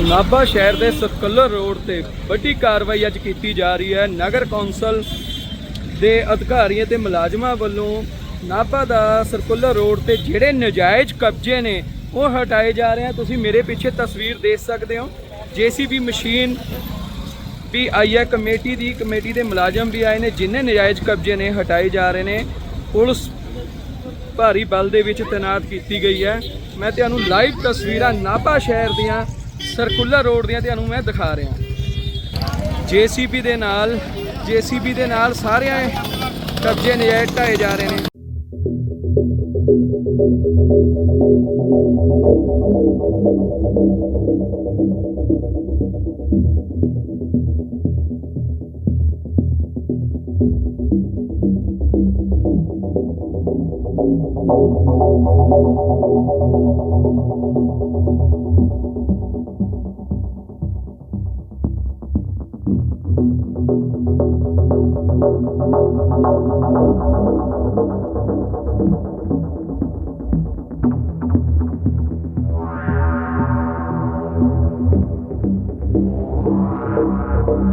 ਨਾਭਾ ਸ਼ਹਿਰ ਦੇ circular road ਤੇ ਵੱਡੀ ਕਾਰਵਾਈ ਅੱਜ ਕੀਤੀ ਜਾ ਰਹੀ ਹੈ। ਨਗਰ ਕੌਂਸਲ ਦੇ ਅਧਿਕਾਰੀਆਂ ਤੇ ਮੁਲਾਜ਼ਮਾਂ ਵੱਲੋਂ ਨਾਭਾ ਦਾ ਸਰਕੂਲਰ ਰੋਡ ਤੇ ਜਿਹੜੇ ਨਜਾਇਜ਼ ਕਬਜ਼ੇ ਨੇ, ਉਹ ਹਟਾਏ ਜਾ ਰਹੇ ਆ ਤੁਸੀਂ ਮੇਰੇ ਪਿੱਛੇ ਤਸਵੀਰ ਦੇਖ ਸਕਦੇ ਹੋ। ਜੀਸੀਬੀ ਮਸ਼ੀਨ ਵੀ ਆਈ ਹੈ। ਕਮੇਟੀ ਦੀ, ਕਮੇਟੀ ਦੇ ਮੁਲਾਜ਼ਮ ਵੀ ਆਏ ਨੇ, ਜਿੰਨੇ ਨਜਾਇਜ਼ ਕਬਜ਼ੇ ਨੇ, ਹਟਾਏ ਜਾ ਰਹੇ ਨੇ। ਪੁਲਿਸ ਭਾਰੀ ਬਲ ਦੇ ਵਿੱਚ ਤੈਨਾਤ ਕੀਤੀ ਗਈ ਹੈ। ਮੈਂ ਤੁਹਾਨੂੰ ਲਾਈਵ ਤਸਵੀਰਾਂ ਨਾਭਾ ਸ਼ਹਿਰ ਦੀਆਂ ਸਰਕੂਲਰ ਰੋਡ ਦੀਆਂ ਤੁਹਾਨੂੰ ਮੈਂ ਦਿਖਾ ਰਿਹਾ। ਜੀਸੀਬੀ ਦੇ ਨਾਲ ਜੀਸੀਬੀ ਦੇ ਨਾਲ ਸਾਰਿਆਂ ਕਬਜ਼ੇ ਨਜਾਇਜ਼ ਢਾਏ ਜਾ ਰਹੇ ਨੇ। Thank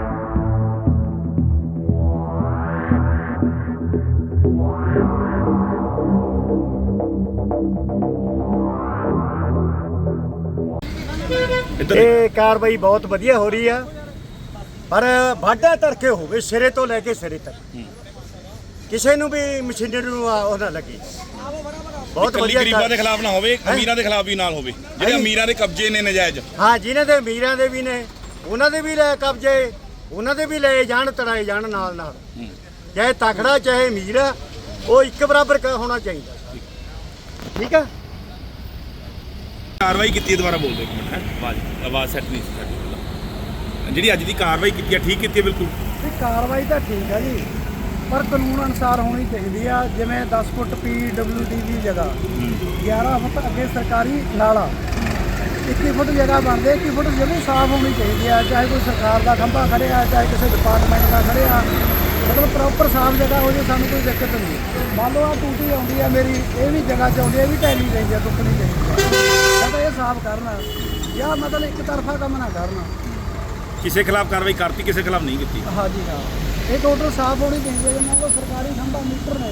ਇਹ ਕਾਰਵਾਈ ਬਹੁਤ ਵਧੀਆ ਹੋ ਰਹੀ ਆ। ਪਰ ਵਾਢਾ ਧਰਕੇ ਹੋਵੇ ਸਿਰੇ ਤੋਂ ਲੈ ਕੇ ਸਿਰੇ ਤੱਕ। ਕਿਸੇ ਨੂੰ ਵੀ ਮਸ਼ੀਨਰੀ ਨੂੰ ਆ- ਉਹ ਨਾ ਲੱਗੀ। ਬਹੁਤ ਵਧੀਆ ਗਰੀਬਾਂ ਦੇ ਖਿਲਾਫ ਨਾ ਹੋਵੇ? ਅਮੀਰਾਂ ਦੇ ਖਿਲਾਫ ਵੀ ਨਾਲ ਹੋਵੇ। ਜਿਹੜੇ? ਅਮੀਰਾਂ ਦੇ ਕਬਜ਼ੇ ਨੇ ਨਜਾਇਜ਼। ਹਾਂ ਜਿਨ੍ਹਾਂ ਦੇ ਅਮੀਰਾਂ ਦੇ ਵੀ ਨੇ ਉਹਨਾਂ ਦੇ ਵੀ ਲੈ ਕਬਜ਼ੇ ਉਹਨਾਂ ਦੇ ਵੀ ਲਏ ਜਾਣ ਤੜਾਏ ਜਾਣ ਨਾਲ ਨਾਲ। ਚਾਹੇ ਤਕੜਾ ਚਾਹੇ ਅਮੀਰ ਉਹ ਇੱਕ ਬਰਾਬਰ ਹੋਣਾ ਚਾਹੀਦਾ। ਠੀਕ ਆ? ਕਾਰਵਾਈ ਕੀਤੀ ਹੈ ਦੁਬਾਰਾ ਬੋਲ ਦਿਓ ਇੱਕ ਮਿੰਟ ਹੈ? ਆਵਾਜ਼ ਆਵਾਜ਼ ਸੈੱਟ ਨਹੀਂ ਸੀ ਸਾਡੀ ਪਹਿਲਾਂ। ਜਿਹੜੀ ਅੱਜ ਦੀ ਕਾਰਵਾਈ ਕੀਤੀ ਹੈ ਠੀਕ ਕੀਤੀ ਹੈ ਬਿਲਕੁਲ? ਇਹ ਕਾਰਵਾਈ ਤਾਂ ਠੀਕ ਹੈ ਜੀ ਪਰ ਕਾਨੂੰਨ ਅਨੁਸਾਰ ਹੋਣੀ ਚਾਹੀਦੀ ਆ ਜਿਵੇਂ 10 ਫੁੱਟ ਪੀਡਬਲਯੂਡੀ ਦੀ ਜਗ੍ਹਾ 11 ਫੁੱਟ ਅੱਗੇ ਸਰਕਾਰੀ ਨਾਲਾ 21 ਫੁੱਟ ਜਗ੍ਹਾ ਬਣਦੇ 21 ਫੁੱਟ ਜਗ੍ਹਾ ਸਾਫ਼ ਹੋਣੀ ਚਾਹੀਦੀ ਆ ਚਾਹੇ ਕੋਈ ਸਰਕਾਰ ਦਾ ਖੰਭਾ ਖੜਿਆ ਚਾਹੇ ਕਿਸੇ ਡਿਪਾਰਟਮੈਂਟ ਦਾ ਖੜਿਆ ਮਤਲਬ ਪ੍ਰੋਪਰ ਸਾਫ਼ ਜਗ੍ਹਾ ਹੋ ਜੇ ਸਾਨੂੰ ਕੋਈ ਦਿੱਕਤ ਨਹੀਂ। ਮੰਨ ਲਓ ਆ ਟੂਟੀ ਆਉਂਦੀ ਆ ਮੇਰੀ ਇਹ ਵੀ ਜਗ੍ਹਾ 'ਚ ਆਉਂਦੀ ਆ ਇਹ ਵੀ ਢਹਿਣੀ ਚਾਹੀਦੀ ਆ ਟੁੱਟਣੀ ਚਾਹੀਦੀ ਆ। ਤਾਂ ਸਾਫ਼ ਕਰਨਾ। ਜਾਂ ਮਤਲਬ ਇੱਕ ਤਰਫਾ ਕੰਮ ਨਾ ਕਰਨਾ। ਕਿਸੇ ਖਿਲਾਫ ਕਾਰਵਾਈ ਕਰਤੀ ਕਿਸੇ ਖਿਲਾਫ ਨਹੀਂ ਕੀਤੀ? ਹਾਂਜੀ ਹਾਂ। ਇਹ ਟੋਟਲ ਸਾਫ਼ ਹੋਣੀ ਚਾਹੀਦੀ ਹੈ ਜਿਨ੍ਹਾਂ ਕੋਲ ਸਰਕਾਰੀ ਖੰਭਾ ਮੀਟਰ ਨੇ।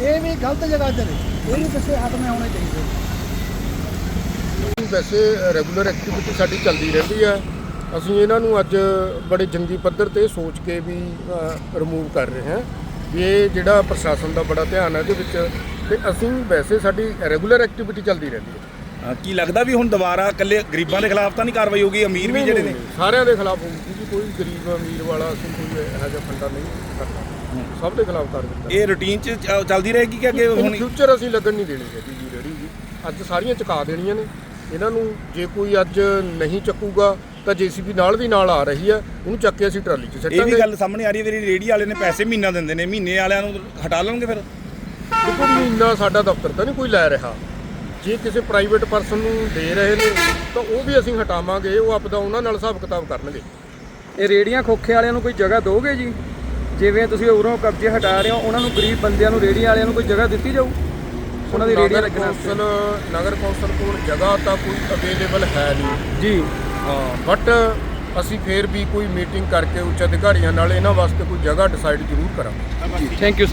ਇਹ ਵੀ ਗਲਤ ਜਗ੍ਹਾ ਤੇ ਨੇ। ਇਹ ਵੀ ਕਿਸੇ ਹੱਦ ਮੇ ਹੋਣੇ ਚਾਹੀਦੇ। ਵੈਸੇ ਰੈਗੂਲਰ ਐਕਟੀਵਿਟੀ ਸਾਡੀ ਚੱਲਦੀ ਰਹਿੰਦੀ ਹੈ ਅਸੀਂ ਇਹਨਾਂ ਨੂੰ ਅੱਜ ਬੜੇ ਜੰਗੀ ਪੱਧਰ ਤੇ ਸੋਚ ਕੇ ਵੀ ਰਿਮੂਵ ਕਰ ਰਹੇ ਹਾਂ। ਇਹ ਜਿਹੜਾ ਪ੍ਰਸ਼ਾਸਨ ਦਾ ਬੜਾ ਧਿਆਨ ਹੈ ਇਹਦੇ ਵਿੱਚ। ਤੇ ਅਸੀਂ ਵੈਸੇ ਸਾਡੀ ਰੈਗੂਲਰ ਐਕਟੀਵਿਟੀ ਚੱਲਦੀ ਰਹਿੰਦੀ ਹੈ ਕੀ ਲੱਗਦਾ ਵੀ ਹੁਣ ਦੁਬਾਰਾ ਇਕੱਲੇ ਗਰੀਬਾਂ ਦੇ ਖਿਲਾਫ ਤਾਂ ਨਹੀਂ ਕਾਰਵਾਈ ਹੋਗੀ ਅਮੀਰ ਵੀ ਜਿਹੜੇ ਨੇ। ਸਾਰਿਆਂ ਦੇ ਖਿਲਾਫ ਹੋਊਗੀ ਜੀ ਕੋਈ ਗਰੀਬ ਅਮੀਰ ਵਾਲਾ ਅਸੀਂ ਕੋਈ ਇਹੋ ਜਿਹਾ ਫੰਡਾ ਨਹੀਂ ਕਰਨਾ। ਸਭ ਦੇ ਖਿਲਾਫ ਕਰ ਦਿੱਤਾ। ਇਹ ਰੁਟੀਨ ਚ ਚ- ਚੱਲਦੀ ਰਹੇਗੀ ਕਿ ਅੱਗੇ ਹੁਣ ਫਿਊਚਰ ਅਸੀਂ ਲੱਗਣ ਨਹੀਂ ਦੇਣੀ ਹੈਗੀ ਜੀ ਰੇੜੀ ਜੀ। ਅੱਜ ਸਾਰੀਆਂ ਚੁਕਾ ਦੇਣੀਆਂ ਨੇ। ਇਹਨਾਂ ਨੂੰ ਜੇ ਕੋਈ ਅੱਜ ਨਹੀਂ ਚੱਕੂਗਾ ਤਾਂ ਜੀਸੀਬੀ ਨਾਲ ਦੀ ਨਾਲ ਆ ਰਹੀ ਹੈ ਉਹਨੂੰ ਚੱਕ ਕੇ ਅਸੀਂ ਟਰਾਲੀ 'ਚ ਇਹ ਵੀ ਸੱਟਾਂਗੇ। ਗੱਲ ਸਾਹਮਣੇ ਆ ਰਹੀ ਹੈ ਵੀ ਰੇੜੀ ਵਾਲੇ ਨੇ ਪੈਸੇ ਮਹੀਨਾ ਦਿੰਦੇ ਨੇ ਮਹੀਨੇ ਵਾਲਿਆਂ ਨੂੰ ਹਟਾ ਲਣਗੇ ਫਿਰ? ਦੇਖੋ ਮਹੀਨਾ ਸਾਡਾ ਦਫ਼ਤਰ ਤਾਂ ਨਹੀਂ ਕੋਈ ਲੈ ਰਿਹਾ। ਜੇ ਕਿਸੇ ਪ੍ਰਾਈਵੇਟ ਪਰਸਨ ਨੂੰ ਦੇ ਰਹੇ ਨੇ ਤਾਂ ਉਹ ਵੀ ਅਸੀਂ ਹਟਾਵਾਂਗੇ ਉਹ ਆਪਦਾ ਉਹਨਾਂ ਨਾਲ ਹਿਸਾਬ ਕਿਤਾਬ ਕਰਨਗੇ। ਇਹ ਰੇੜੀਆਂ ਖੋਖੇ ਵਾਲਿਆਂ ਨੂੰ ਕੋਈ ਜਗ੍ਹਾ ਦੋਗੇ ਜੀ? ਜਿਵੇਂ ਤੁਸੀਂ ਉਰੋਂ ਕਬਜ਼ੇ ਹਟਾ ਰਹੇ ਹੋ ਉਹਨਾਂ ਨੂੰ ਗਰੀਬ ਬੰਦਿਆਂ ਨੂੰ ਰੇੜੀਆਂ ਵਾਲਿਆਂ ਨੂੰ ਕੋਈ ਜਗ੍ਹਾ ਦਿੱਤੀ ਜਾਊ? ਉਹਨਾਂ ਦੀ ਰੇੜੀਆਂ ਲੱਗਣ ਕੌਂਸਲ ਨਗਰ ਕੌਂਸਲ ਕੋਲ ਜਗ੍ਹਾ ਤਾਂ ਕੋਈ ਅਵੇਲੇਬਲ ਹੈ ਨਹੀਂ। ਜੀ। ਹਾਂ ਬਟ ਅਸੀਂ ਫੇਰ ਵੀ ਕੋਈ ਮੀਟਿੰਗ ਕਰਕੇ ਉੱਚ ਅਧਿਕਾਰੀਆਂ ਨਾਲ ਇਹਨਾਂ ਵਾਸਤੇ ਕੋਈ ਜਗ੍ਹਾ ਡਿਸਾਈਡ ਜ਼ਰੂਰ ਕਰਾਂਗੇ। Thank you